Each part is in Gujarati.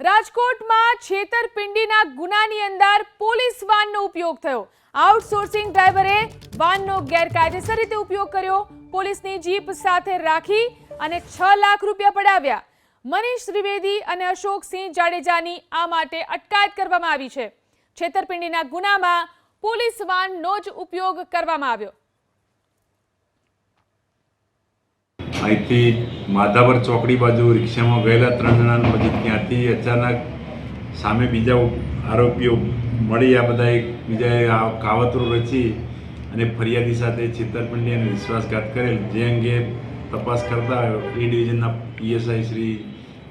રાજકોટમાં છેતરપિંડીના ગુનાની અંદર પોલીસ વાનનો ઉપયોગ થયો. આઉટસોર્સિંગ ડ્રાઈવરે વાનનો ગેરકાયદેસર રીતે ઉપયોગ કર્યો. પોલીસની જીપ સાથે રાખી અને છ લાખ રૂપિયા પડાવ્યા. મનીષ ત્રિવેદી અને અશોકસિંહ જાડેજાની આ માટે અટકાયત કરવામાં આવી છે. છેતરપિંડીના ગુનામાં પોલીસ વાનનો જ ઉપયોગ કરવામાં આવ્યો. અહીંથી માધાવર ચોકડી બાજુ રિક્ષામાં ગયેલા ત્રણ જણાને પછી ત્યાંથી અચાનક સામે બીજા આરોપીઓ મળી આ બધા એક બીજાએ આ કાવતરું રચી અને ફરિયાદી સાથે છેતરપિંડી અને વિશ્વાસઘાત કરેલ. જે અંગે તપાસ કરતા એ ડિવિઝનના પીએસઆઈ શ્રી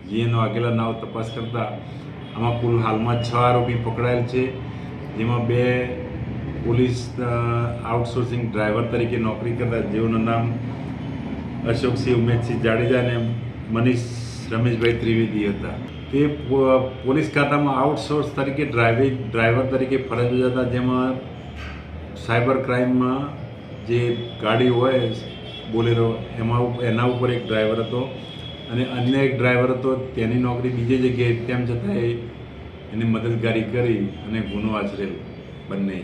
જીએનો આગેલા નાવ તપાસ કરતા આમાં કુલ હાલમાં છ આરોપી પકડાયેલ છે, જેમાં બે પોલીસ આઉટસોર્સિંગ ડ્રાઈવર તરીકે નોકરી કરતા જેઓનું નામ અશોકસિંહ ઉમેશસિંહ જાડેજા અને મનીષ રમેશભાઈ ત્રિવેદી હતા. તે પોલીસ ખાતામાં આઉટસોર્સ તરીકે ડ્રાઇવિંગ ડ્રાઈવર તરીકે ફરજ બજાવતા જેમાં સાયબર ક્રાઇમમાં જે ગાડી હોય, બોલેરો, એમાં એના ઉપર એક ડ્રાઈવર હતો અને અન્ય એક ડ્રાઈવર હતો, તેની નોકરી બીજી જગ્યાએ તેમ છતાં એને મદદગારી કરી અને ગુનો આચરેલ બંને.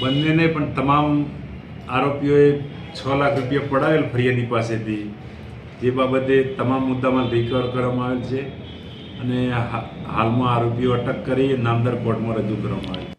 બંનેને પણ તમામ આરોપીઓએ છ લાખ રૂપિયા પડાવેલ ફરિયાદી પાસેથી. જે બાબતે તમામ મુદ્દામાં રિકવર કરવામાં આવેલ છે અને હાલમાં આરોપીઓ અટક કરી નામદાર કોર્ટમાં રજૂ કરવામાં આવેલ છે.